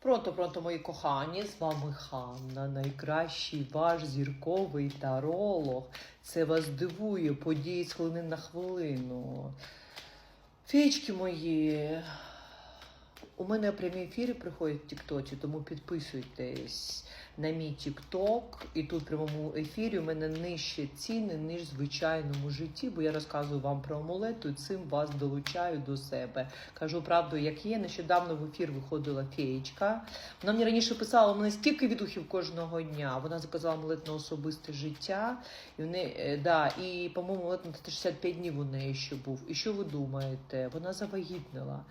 Пронто, пронто, мої кохані, з вами Ханна, найкращий ваш зірковий таролог. Це вас дивує, події з хвилини на хвилину. Фічки мої. У мене прямі ефіри приходять в Тіктоці, тому підписуйтесь на мій Тікток. І тут в прямому ефірі у мене нижче ціни, ніж в звичайному житті, бо я розказую вам про амулету і цим вас долучаю до себе. Кажу правду, як є. Нещодавно в ефір виходила феєчка. Вона мені раніше писала, у мене стільки відгуків кожного дня. Вона заказала амулет на особисте життя. І, вони, е, да, і по-моєму, амулет на 365 днів у неї ще був. І що ви думаєте? Вона завагітнила.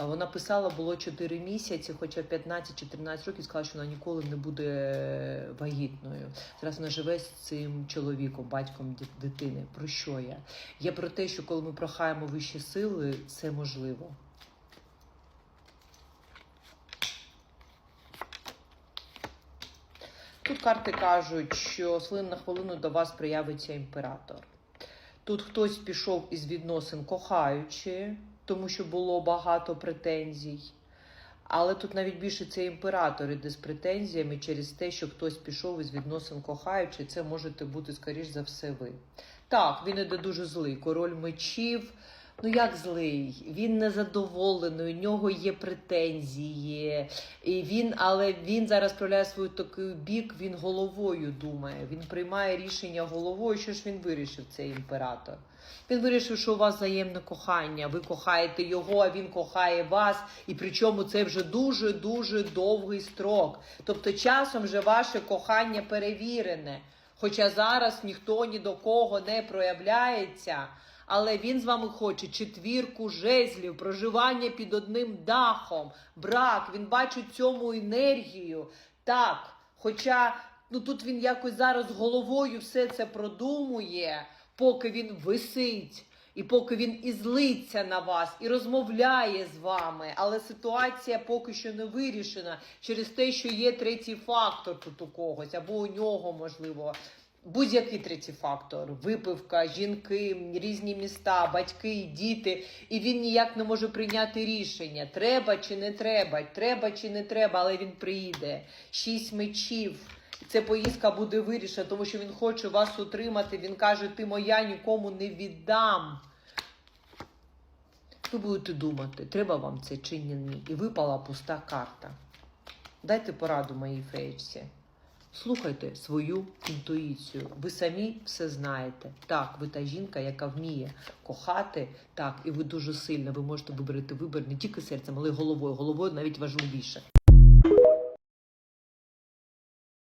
Вона писала, було 4 місяці, хоча 15-14 років сказала, що вона ніколи не буде вагітною. Зараз вона живе з цим чоловіком, батьком дитини. Про що я? Я про те, що коли ми прохаємо вищі сили, це можливо. Тут карти кажуть, що хвилини на хвилину до вас проявиться імператор. Тут хтось пішов із відносин кохаючи, тому що було багато претензій. Але тут навіть більше це імператор іде з претензіями через те, що хтось пішов із відносин кохаючи, це можете бути, скоріш за все, ви. Так, він іде дуже злий. Король мечів. Ну як злий? Він незадоволений, у нього є претензії. І він, але він зараз проявляє свою такий бік, він головою думає. Він приймає рішення головою. Що ж він вирішив, цей імператор? Він вирішив, що у вас взаємне кохання. Ви кохаєте його, а він кохає вас. І причому це вже дуже дуже довгий строк. Тобто, часом вже ваше кохання перевірене. Хоча зараз ніхто ні до кого не проявляється. Але він з вами хоче четвірку жезлів, проживання під одним дахом, брак. Він бачить цьому енергію. Так, хоча ну тут він якось зараз головою все це продумує, поки він висить. І поки він і злиться на вас, і розмовляє з вами, але ситуація поки що не вирішена через те, що є третій фактор тут у когось, або у нього, можливо, будь-який третій фактор: випивка, жінки, різні міста, батьки, діти. І він ніяк не може прийняти рішення: треба чи не треба, треба чи не треба, але він приїде. Шість мечів. Ця поїздка буде вирішена, тому що він хоче вас утримати. Він каже: ти моя нікому не віддам. Ви будете думати, треба вам це чи ні. І випала пуста карта. Дайте пораду моїй феєчці. Слухайте свою інтуїцію. Ви самі все знаєте. Так, ви та жінка, яка вміє кохати. Так, і ви дуже сильна. Ви можете вибрати вибір не тільки серцем, але й головою. Головою навіть важливіше.